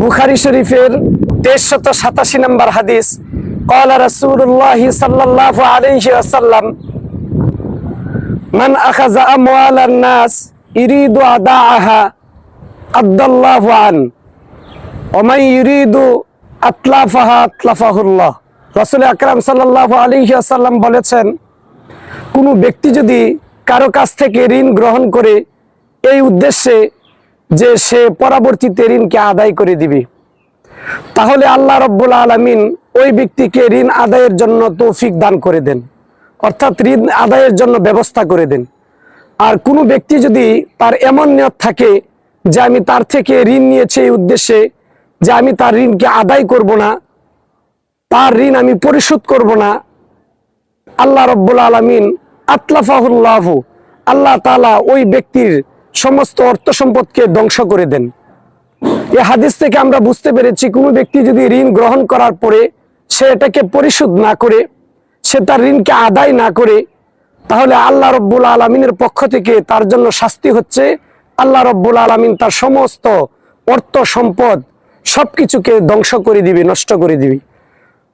বুখারি শরীফের তেইশশত সাতাশি নম্বর হাদিস, কলা রসুল্লাহ সাল্লাহ আলহি আসাল্লাম মান আখাজা আমওয়াল নাস ইরিদু আদা আহা আব্দুল্লাহ আন ওমাই ইরিদু আতলাফাহা আতলাফাহুল্লাহ। রসুল আকরাম সাল্লাহ আলহি আসাল্লাম বলেছেন, কোনো ব্যক্তি যদি কারও কাছ থেকে ঋণ গ্রহণ করে, এই উদ্দেশ্যে যে সে পরবর্তীতে ঋণকে আদায় করে দিবে। তাহলে আল্লাহ রব্বুল আলমিন ওই ব্যক্তিকে ঋণ আদায়ের জন্য তৌফিক দান করে দেন। অর্থাৎ ঋণ আদায়ের জন্য ব্যবস্থা করে দেন। আর কোনো ব্যক্তি যদি তার এমন নিয়ত থাকে যে আমি তার থেকে ঋণ নিয়েছি এই উদ্দেশ্যে, যে আমি তার ঋণকে আদায় করব না, তার ঋণ আমি পরিশোধ করব না, আল্লাহ রব্বুল আলমিন আতলাফাহুল্লাহ, আল্লাহ তালা ওই ব্যক্তির সমস্ত অর্থ সম্পদকে ধ্বংস করে দেন। এ হাদিস থেকে আমরা বুঝতে পেরেছি, কোনো ব্যক্তি যদি ঋণ গ্রহণ করার পরে সে এটাকে পরিশোধ না করে, সে তার ঋণকে আদায় না করে, তাহলে আল্লাহ রব্বুল আলমিনের পক্ষ থেকে তার জন্য শাস্তি হচ্ছে আল্লাহ রব্বুল আলমিন তার সমস্ত অর্থ সম্পদ সব কিছুকে ধ্বংস করে দিবে, নষ্ট করে দিবে।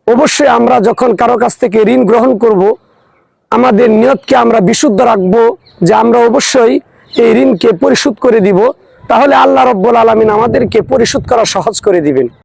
অবশ্যই আমরা যখন কারও কাছ থেকে ঋণ গ্রহণ করব, আমাদের নিয়তকে আমরা বিশুদ্ধ রাখব যে আমরা অবশ্যই এই ঋণকে পরিশোধ করে দিব, তাহলে আল্লাহ রব্বুল আলমিন আমাদেরকে পরিশোধ করা সহজ করে দিবেন।